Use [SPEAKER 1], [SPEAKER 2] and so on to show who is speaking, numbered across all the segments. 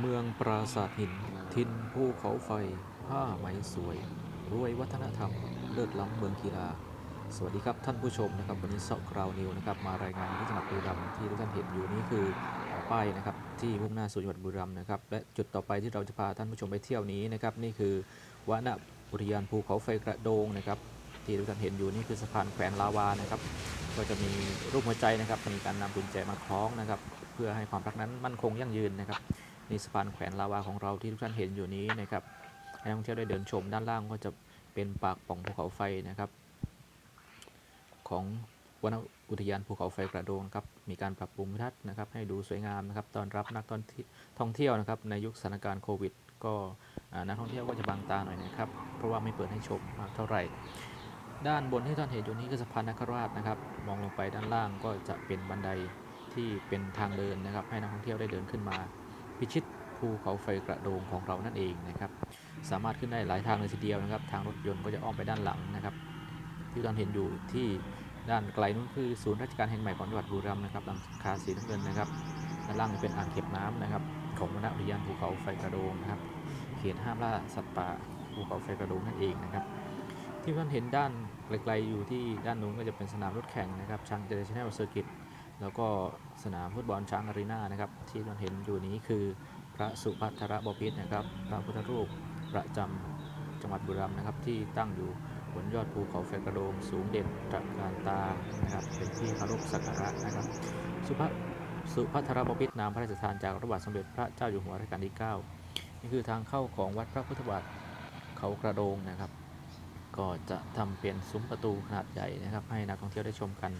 [SPEAKER 1] เมืองปราสาทหิน ทินภูเขาไฟ ผ้าไหมสวย รวยวัฒนธรรม เลิศล้ำเมืองกีฬา สวัสดีครับท่านผู้ชมนะครับ วันนี้เซาะกราวนิวนะครับ มารายงานที่จังหวัดบุรีรัมย์ที่ทุกท่านเห็นอยู่นี้คือป้ายนะครับ ที่มุ่งหน้าสู่จังหวัดบุรีรัมย์นะครับ และจุดต่อไปที่เราจะพาท่านผู้ชมไปเที่ยวนี้นะครับ นี่คือวนอุทยานภูเขาไฟกระโดงนะครับ ที่ทุกท่านเห็นอยู่นี่คือสะพานแขวนลาวานะครับ ก็จะมีรูปหัวใจนะครับมีการนำกุญแจมาคล้องนะครับ เพื่อให้ความรักนั้นมั่นคงยั่งยืนนะครับ นี่สะพานแขวนลาวาของเราที่ทุกท่านเห็นอยู่นี้นะครับให้นักท่องเที่ยวได้เดินชมด้านล่างก็จะเป็นปากป่องภูเขาไฟนะครับ ของวนอุทยานภูเขาไฟกระโดงครับมีการปรับปรุงทัศน์นะครับ ให้ดูสวยงามนะครับตอนรับนักท่องเที่ยวท่องเที่ยวนะครับ ในยุคสถานการณ์โควิด ก็นักท่องเที่ยวก็จะบางตาหน่อยนะครับ เพราะว่าไม่เปิดให้ชมมากเท่าไหร่ ด้านบนที่ท่านเห็นอยู่นี้คือสะพานนคราชนะครับ มองลงไปด้านล่างก็จะเป็นบันไดที่เป็นทางเดินนะครับ ให้นักท่องเที่ยวได้เดินขึ้นมา พิชิตภูเขาไฟกระโดงของเรานั่นเองนะครับ สามารถขึ้นได้หลายทางเลยทีเดียวนะครับ ทางรถยนต์ก็จะอ้อมไปด้านหลังนะครับที่ท่านเห็นอยู่ที่ด้านไกลนู้นคือศูนย์ราชการแห่งใหม่ของจังหวัดบุรีรัมย์นะครับลังคาสีน้ำเงินนะครับด้านล่างเป็นอ่างเก็บน้ำนะครับ ของวนอุทยานภูเขาไฟกระโดงนะครับ เขตห้ามล่าสัตว์ป่าภูเขาไฟกระโดงนั่นเองนะครับ ที่ท่านเห็นด้านไกลๆอยู่ที่ด้านนู้นก็จะเป็นสนามรถแข่งนะครับช้างเจเนอเรชั่นเซอร์กิต แล้วก็สนามฟุตบอลช้างอารีนานะครับ ที่ท่าเห็นอยู่นี้คือพระสุภัทรบพิตรนะครับ พระพุทธรูปประจำจังหวัดบุรีรัมย์นะครับ ที่ตั้งอยู่บนยอดภูเขาไฟกระโดงสูงเด่นตระการตานะครับเป็นที่เคารพสักการะนะครับ สุภสุภัทรบพิตรนามพระราชทานจากพระบาทสมเด็จพระเจ้าอยู่หัวรัชกาลที่ 9 นี่คือทางเข้าของวัดพระพุทธบาทเขากระโดงนะครับ ก็จะทำเป็นซุ้มประตูขนาดใหญ่นะครับ ให้นักท่องเที่ยวได้ชมกัน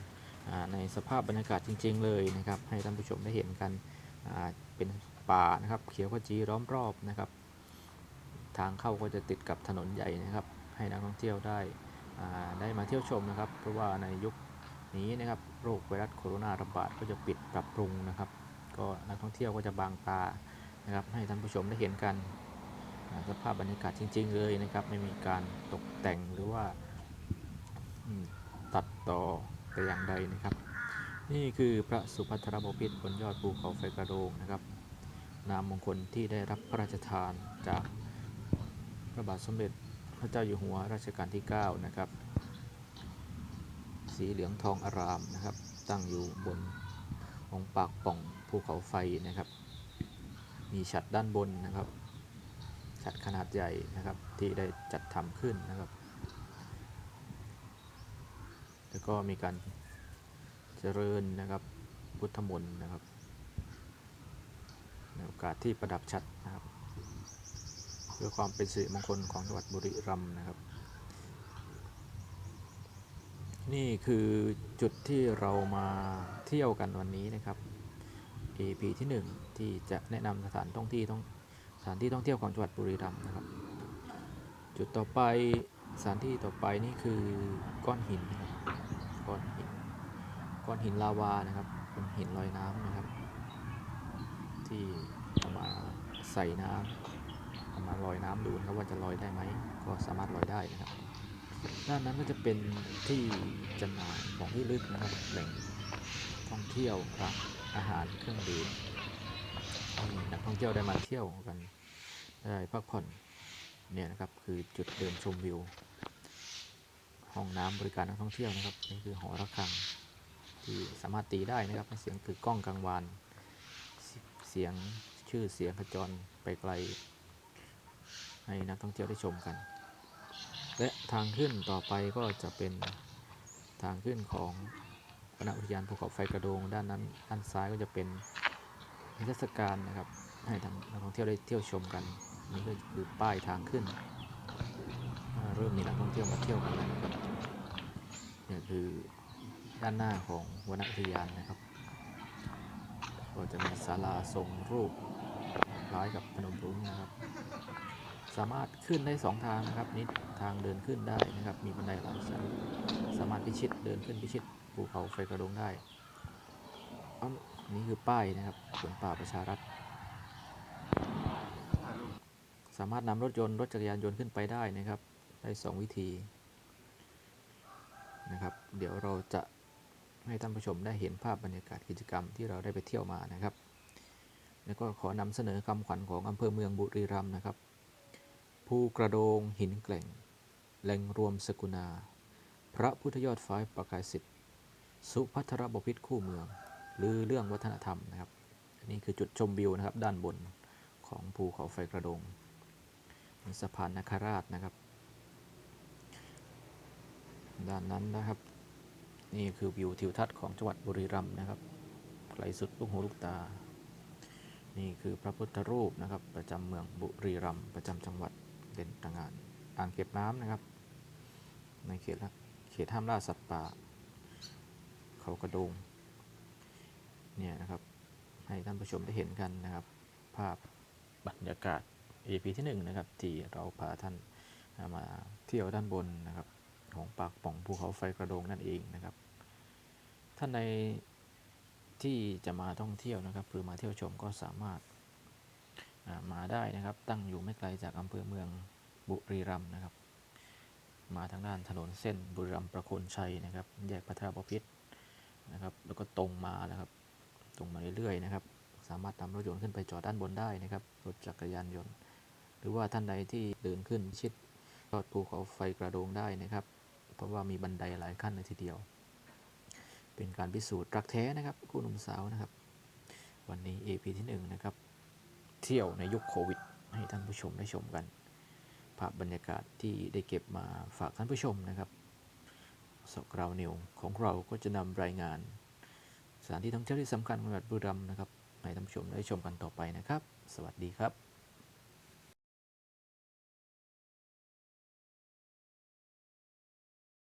[SPEAKER 1] ในสภาพบรรยากาศจริง ๆ เลยนะครับ ให้ท่านผู้ชมได้เห็นกันเป็นป่านะครับ เขียวขจีล้อมรอบนะครับ ทางเข้าก็จะติดกับถนนใหญ่นะครับ ให้นักท่องเที่ยวได้ได้มาเที่ยวชมนะครับ เพราะว่าในยุคนี้นะครับโรคไวรัสโคโรนาระบาดก็จะปิดปรับปรุงนะครับ ก็นักท่องเที่ยวก็จะบางตานะครับให้ท่านผู้ชมได้เห็นกันสภาพบรรยากาศจริง ๆ เลยนะครับ ไม่มีการตกแต่งหรือว่าตัดต่อ แต่อย่างใดนะครับ นี่คือพระสุภัทรบพิตรบนยอดภูเขาไฟกระโดงนะครับ นามมงคลที่ได้รับพระราชทานจากพระบาทสมเด็จพระเจ้าอยู่หัวรัชกาลที่ 9 นะครับ สีเหลืองทองอารามนะครับ ตั้งอยู่บนองค์ปากป่องภูเขาไฟนะครับ มีฉัดด้านบนนะครับฉัดขนาดใหญ่นะครับที่ได้จัดทำขึ้นนะครับ แล้วก็มีการเจริญนะครับพุทธมนต์นะครับในโอกาสที่ประดับฉัดนะครับ เพื่อความเป็นสิริมงคลของจังหวัดบุรีรัมย์นะครับ นี่คือจุดที่เรามาเที่ยวกันวันนี้นะครับ EP ที่ 1 ที่จะแนะนำสถานท่องที่ท่องสถานที่ท่องเที่ยวของจังหวัดบุรีรัมย์นะครับ จุดต่อไปสถานที่ต่อไปนี่คือก้อนหินนะครับก้อนหินก้อน หินลาวานะครับ เป็นหินลอยน้ำนะครับ ที่เอามาใส่น้ำเอามาลอยน้ำดูนะครับว่าจะลอยได้ไหมก็สามารถลอยได้นะครับ ด้านนั้นก็จะเป็นที่จำหน่ายของที่ลึกนะครับแหล่งท่องเที่ยวคร้านอาหารเครื่องดื่มนักท่องเที่ยวได้มาเที่ยวกันได้พักผ่อนเนี่ยนะครับคือจุดเดินชมวิว ห้องน้ำบริการนักท่องเที่ยวนะครับนี่คือหอระฆัง ที่สามารถตีได้นะครับเสียงคือกล้องกลางวานเสีเสียงชื่อเสียงขจรไปไกล ให้นักท่องเที่ยวได้ชมกัน และทางขึ้นต่อไปก็จะเป็นทางขึ้นของวนอุทยานภูเขาไฟกระโดงด้านนั้นด้านซ้ายก็จะเป็นนิทรรศการนะครับ ให้ทางนักท่องเที่ยวได้เที่ยวชมกันนี่ก็คือป้ายทางขึ้น เริ่มมีนักท่องเที่ยวมาเที่ยวกันแล้วนะครับเนี่ยคือ ด้านหน้าของวนอุทยานนะครับ ก็จะมีศาลาทรงรูปคล้ายกับพนมรุ้งนะครับ สามารถขึ้นได้สองทางนะครับนี่ทางเดินขึ้นได้นะครับ มีบันไดหลายชั้นสามารถพิชิตเดินขึ้นพิชิตภูเขาไฟกระดงได้อ้อมนี่คือป้ายนะครับสวนป่าประชารัฐสามารถนำรถยนต์รถจักรยานยนต์ขึ้นไปได้นะครับ ได้สองวิธีนะครับ เดี๋ยวเราจะ ให้ท่านผู้ชมได้เห็นภาพบรรยากาศกิจกรรมที่เราได้ไปเที่ยวมานะครับ แล้วก็ขอนำเสนอคำขวัญของอำเภอเมืองบุรีรัมย์นะครับ ภูกระโดงหินแกล่ง แหล่งรวมสกุณา พระพุทธยอดฟ้าประกายสิทธิ์ สุพัทรบพิตรคู่เมืองหรือเรื่องวัฒนธรรมนะครับอันนี้คือจุดชมวิวนะครับด้านบนของภูเขาไฟกระโดงมีสะพานนาคราชนะครับ ด้านนั้นนะครับ นี่คือวิวทิวทัศน์ของจังหวัดบุรีรัมย์นะครับไกลสุดลูกหูลูกตา นี่คือพระพุทธรูปนะครับ ประจำเมืองบุรีรัมย์ประจำจังหวัดเด่นตระงาน อ่างเก็บน้ำนะครับ ในเขตละเขตห้ามล่าสัตว์ป่า เขากระโดงเนี่ยนะครับ ให้ท่านผู้ชมได้เห็นกันนะครับ ภาพบรรยากาศ EP ที่1นะครับที่เราพาท่านมาเที่ยวด้านบนนะครับของปากป่องภูเขาไฟกระโดงนั่นเองนะครับ ท่านในที่จะมาท่องเที่ยวนะครับหรือมาเที่ยวชมก็สามารถามาได้นะครับตั้งอยู่ไม่ไกลจากอำเภอเมืองบุรีรัมย์นะครับ มาทางด้านถนนเส้นบุรีรัมย์ประโคนชัยนะครับ แยกพัทรบพิตรนะครับ แล้วก็ตรงมานะครับ ตรงมาเรื่อยๆนะครับ สามารถนำรถยนต์ขึ้นไปจอดด้านบนได้นะครับรถจักรยานยนต์ หรือว่าท่านใดที่เดินขึ้นชิดยอดภูเขาไฟกระโดงได้นะครับ เพราะว่ามีบันไดหลายขั้นเลยทีเดียว เป็นการพิสูจน์รักแท้นะครับคู่หนุ่มสาวนะครับ วันนี้ EP ที่1นะครับ เที่ยวในยุคโควิด ให้ท่านผู้ชมได้ชมกันภาพบรรยากาศที่ได้เก็บมาฝากท่านผู้ชมนะครับสกราวนิวของเราก็จะนำรายงาน สถานที่ท่องเที่ยวที่สำคัญของจังหวัดบุรีรัมย์นะครับให้ท่านผู้ชมได้ชมกันต่อไปนะครับ สวัสดีครับ